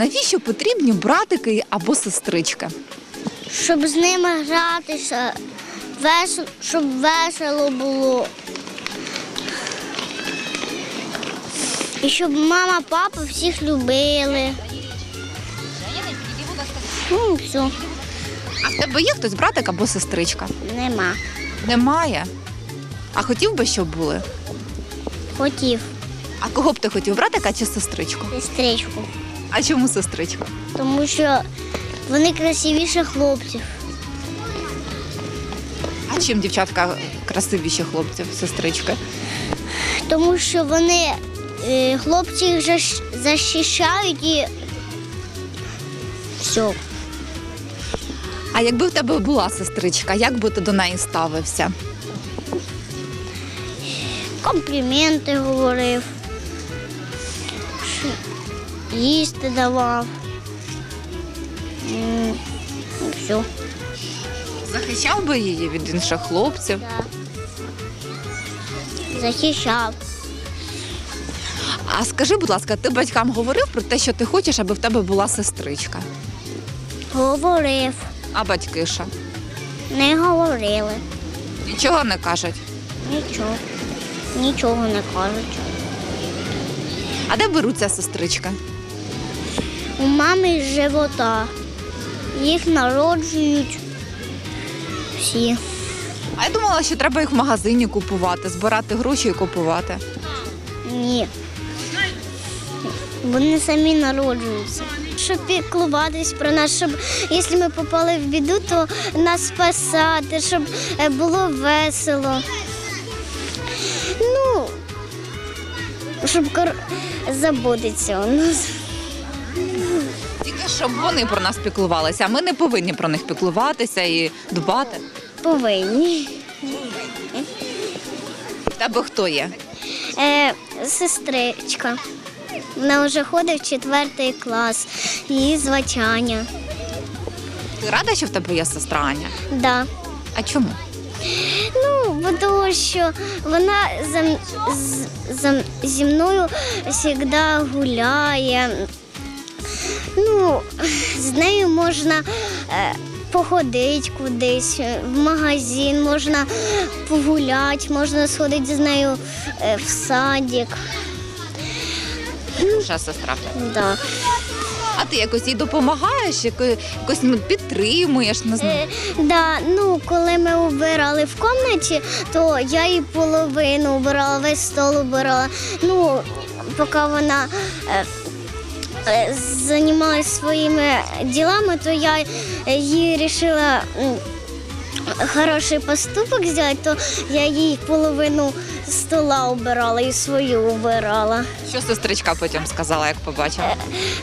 Навіщо потрібні братики або сестрички? Щоб з ними гратися, щоб весело було. І щоб мама, папа всіх любили. Ну, все, А в тебе є хтось братик або сестричка? нема. Немає. А хотів би, щоб були? Хотів А кого б ти хотів, братика чи сестричку? сестричку, А чому сестричка? тому що вони красивіше хлопців. А чим дівчатка красивіші хлопців, сестрички? Тому що вони е, хлопці їх защ- захищають і все. А якби в тебе була сестричка, як би ти до неї ставився? компліменти говорив, що їсти давав. Все. Захищав би її від інших хлопців? Да. Захищав. А скажи, будь ласка, ти батькам говорив про те, що ти хочеш, аби в тебе була сестричка? Говорив. А батькиша? Не говорили. Нічого не кажуть. Нічого. Нічого не кажуть. А де беруться сестричка? У мами з живота. Їх народжують всі. А я думала, що треба їх в магазині купувати, збирати гроші і купувати. Ні. Вони самі народжуються. Щоб піклуватись про нас, щоб якщо ми попали в біду, то нас спасати, щоб е, було весело. Ну, щоб кор... заботитися у нас. Тільки щоб вони про нас піклувалися, а ми не повинні про них піклуватися і дбати. Повинні. В тебе хто є? Е, сестричка. Вона вже ходить в четвертий клас. Її звати Аня. Ти рада, що в тебе є сестра Аня? Да. А чому? Ну, бо тому що вона за, м- з, за, зі мною завжди гуляє. Ну, з нею можна е, походити кудись, е, в магазин, можна погуляти, можна сходити з нею е, в садик. Ще сестра. Да. А ти якось їй допомагаєш, якось ну, підтримуєш, не знаю. Е, да, ну, коли ми убирали в кімнаті, то я їй половину убирала, весь стол убирала. Ну, поки вона е, е, займалась своїми ділами, то я їй вирішила хороший поступок зробити, то я їй половину стола убирала і свою убирала. Що сестричка потім сказала, як побачила?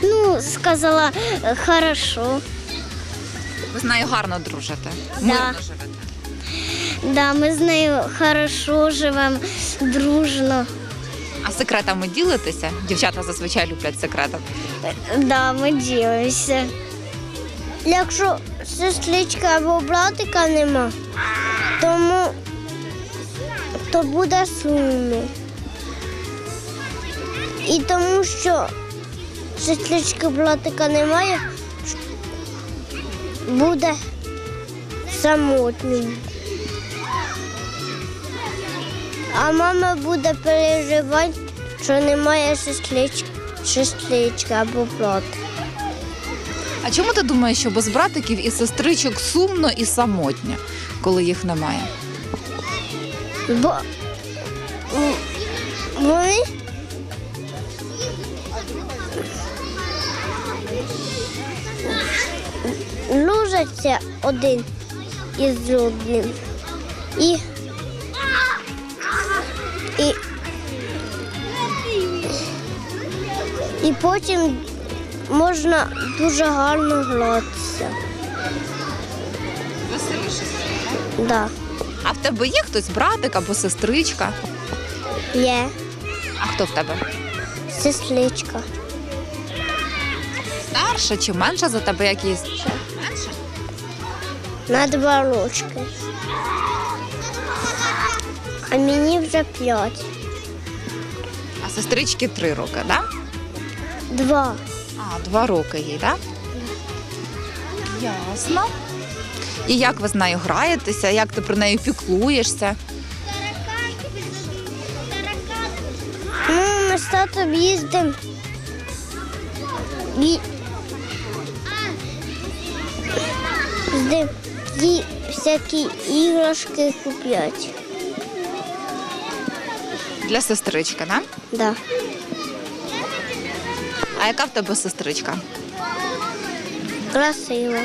Ну, сказала, «Е, хорошо. Ви з нею гарно дружите. Да. Мирно живете. Да, ми з нею хорошо живемо, дружно. А секретами ділитеся? Дівчата зазвичай люблять секретами. Да, ми ділимося. Якщо сестричка або братика нема, тому то буде сумно. І тому що сестрички братика немає, буде самотнім. А мама буде переживати, що немає сестрички, сестрички або брата. А чому ти думаєш, що без братиків і сестричок сумно і самотньо, коли їх немає? Бо вони дружаться один із другим. І, і, і потім можна дуже гарно гратися. Веселіше. Да. А в тебе є хтось братик або сестричка? Є А хто в тебе? сестричка. Старша чи менша за тебе якісь? Менша? на два рочки. А мені вже п'ять. А сестрички три роки, так? Да? Два. А, два роки їй, так? Ясно. І як ви з нею граєтеся, як ти про неї піклуєшся? Ну, ми з татом їздимо. Їздимо всякі іграшки купляти. Для сестрички, так? Да. А яка в тебе сестричка? Красиво.